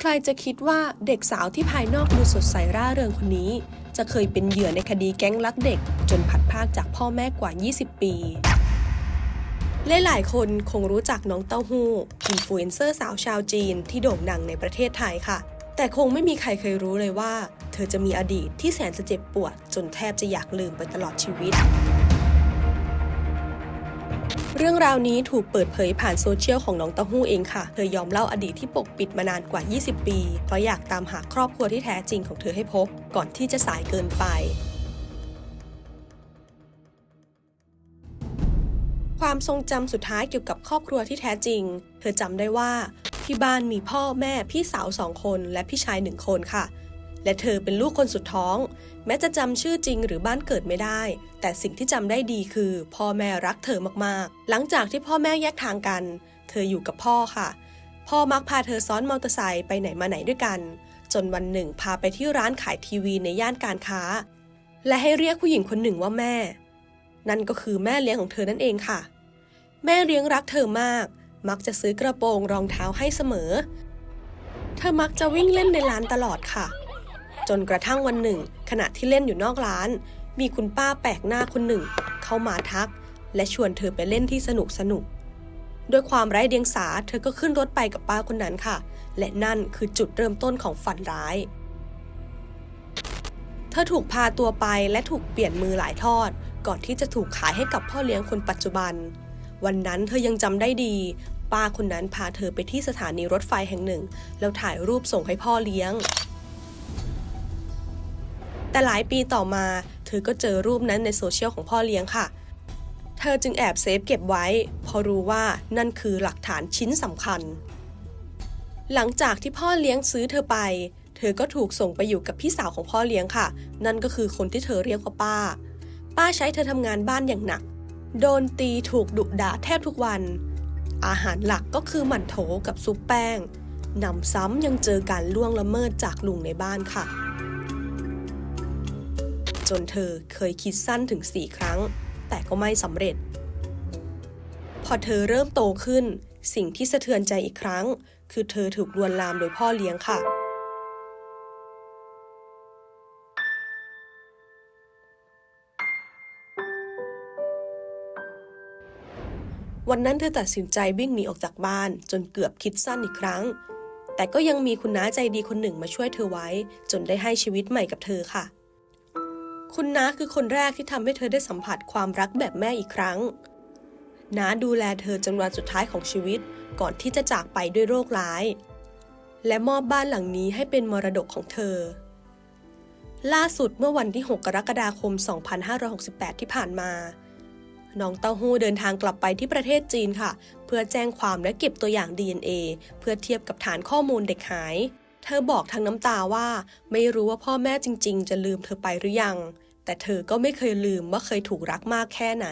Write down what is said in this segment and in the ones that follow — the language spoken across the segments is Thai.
ใครจะคิดว่าเด็กสาวที่ภายนอกดูสดใสร่าเริงคนนี้ จะเคยเป็นเหยื่อในคดีแก๊งลักเด็ก จนผัดพรากจากพ่อแม่กว่า 20 ปีหลายๆคนคงรู้จักน้องเต้าหู้อินฟลูเอนเซอร์สาวชาวจีนที่โด่งดังในประเทศไทยค่ะ แต่คงไม่มีใครเคยรู้เลยว่า เธอจะมีอดีตที่แสนจะเจ็บปวด จนแทบจะอยากลืมไปตลอดชีวิต เรื่องราวนี้ถูกเปิดเผยผ่านโซเชียลของน้องเต้าหู้เองค่ะ เธอยอมเล่าอดีตที่ปกปิดมานานกว่า 20 ปี เพราะอยากตามหาครอบครัวที่แท้จริงของเธอให้พบ ก่อนที่จะสายเกินไปความทรงจำสุดท้ายเกี่ยวกับครอบครัวที่แท้จริง เธอจำได้ว่า ที่บ้านมีพ่อแม่พี่สาวสองคนและพี่ชายหนึ่งคนค่ะ และเธอเป็นลูกคนสุดท้อง แม้จะจำชื่อจริงหรือบ้านเกิดไม่ได้ แต่สิ่งที่จำได้ดีคือ พ่อแม่รักเธอมากๆ หลังจากที่พ่อแม่แยกทางกัน เธออยู่กับพ่อค่ะ พ่อมักพาเธอซ้อนมอเตอร์ไซค์ไปไหนมาไหนด้วยกัน จนวันหนึ่งพาไปที่ร้านขายทีวีในย่านการค้า และให้เรียกผู้หญิงคนหนึ่งว่าแม่ นั่นก็คือแม่เลี้ยงของเธอนั่นเองค่ะ แม่เลี้ยงรักเธอมาก มักจะซื้อกระโปรงรองเท้าให้เสมอ เธอมักจะวิ่งเล่นในร้านตลอดค่ะ จนกระทั่งวันหนึ่ง ขณะที่เล่นอยู่นอกร้าน มีคุณป้าแปลกหน้าคนหนึ่ง เข้ามาทัก และชวนเธอไปเล่นที่สนุกสนุกด้วยความไร้เดียงสาเธอก็ขึ้นรถไปกับป้าคนนั้นค่ะ และนั่นคือจุดเริ่มต้นของฝันร้าย เธอถูกพาตัวไปและถูกเปลี่ยนมือหลายทอด ก่อนที่จะถูกขายให้กับพ่อเลี้ยงคนปัจจุบัน วันนั้นเธอยังจำได้ดี ป้าคนนั้นพาเธอไปที่สถานีรถไฟแห่งหนึ่ง แล้วถ่ายรูปส่งให้พ่อเลี้ยง แต่หลายปีต่อมา เธอก็เจอรูปนั้นในโซเชียลของพ่อเลี้ยงค่ะ เธอจึงแอบเซฟเก็บไว้พราะรู้ว่านั่นคือหลักฐานชิ้นสำคัญ หลังจากที่พ่อเลี้ยงซื้อเธอไป เธอก็ถูกส่งไปอยู่กับพี่สาวของพ่อเลี้ยงค่ะ นั่นก็คือคนที่เธอเรียกว่าป้า ป้าใช้เธอทำงานบ้านอย่างหนัก โดนตีถูกดุด่าแทบทุกวัน อาหารหลักก็คือหมั่นโถกับซุปแป้งนำซ้ำยังเจอการล่วงละเมิดจากลุงในบ้านค่ะ จนเธอเคยคิดสั้นถึง4ครั้ง แต่ก็ไม่สำเร็จ พอเธอเริ่มโตขึ้น สิ่งที่สะเทือนใจอีกครั้ง คือเธอถูกลวนลามโดยพ่อเลี้ยงค่ะ วันนั้นเธอตัดสินใจวิ่งหนีออกจากบ้านจนเกือบคิดสั้นอีกครั้งแต่ก็ยังมีคุณน้าใจดีคนหนึ่งมาช่วยเธอไว้ จนได้ให้ชีวิตใหม่กับเธอค่ะ คุณน้าคือคนแรกที่ทำให้เธอได้สัมผัสความรักแบบแม่อีกครั้ง น้าดูแลเธอจนวันสุดท้ายของชีวิตก่อนที่จะจากไปด้วยโรคร้าย และมอบบ้านหลังนี้ให้เป็นมรดกของเธอ ล่าสุดเมื่อวันที่ 6 กรกฎาคม 2568 ที่ผ่านมา น้องเต้าหู้เดินทางกลับไปที่ประเทศจีนค่ะ เพื่อแจ้งความและเก็บตัวอย่าง DNA เพื่อเทียบกับฐานข้อมูลเด็กหาย เธอบอกทางน้ำตาว่าไม่รู้ว่าพ่อแม่จริง ๆ จะลืมเธอไปหรือยัง แต่เธอก็ไม่เคยลืมว่าเคยถูกรักมากแค่ไหน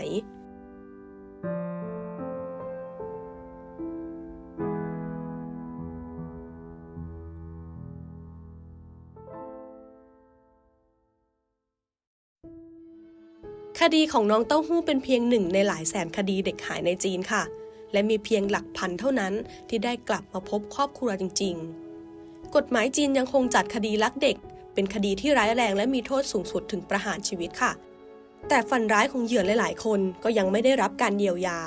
คดีของน้องเต้าหู้เป็นเพียงหนึ่งในหลายแสนคดีเด็กหายในจีนค่ะ และมีเพียงหลักพันเท่านั้นที่ได้กลับมาพบครอบครัวจริง ๆ กฎหมายจีนยังคงจัดคดีลักเด็ก เป็นคดีที่ร้ายแรงและมีโทษสูงสุดถึงประหารชีวิตค่ะ แต่ฝันร้ายของเหยื่อหลาย ๆ คนก็ยังไม่ได้รับการเยียวยา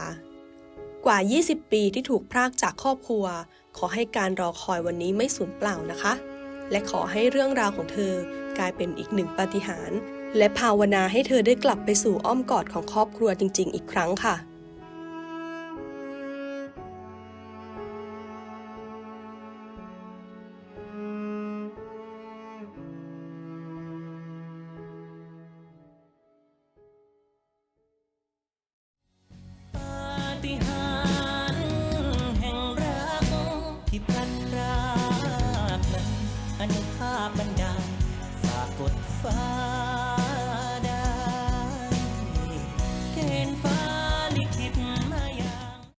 กว่า 20 ปีที่ถูกพรากจากครอบครัว ขอให้การรอคอยวันนี้ไม่สูญเปล่านะคะ และขอให้เรื่องราวของเธอกลายเป็นอีกหนึ่งปาฏิหาริย์และภาวนาให้เธอได้กลับไปสู่อ้อมกอดของครอบครัวจริง ๆ อีกครั้งค่ะ ฏิหารแห่งรักที่พลันรากนั้นอนุภาพบันดาลฝากกดฟ้า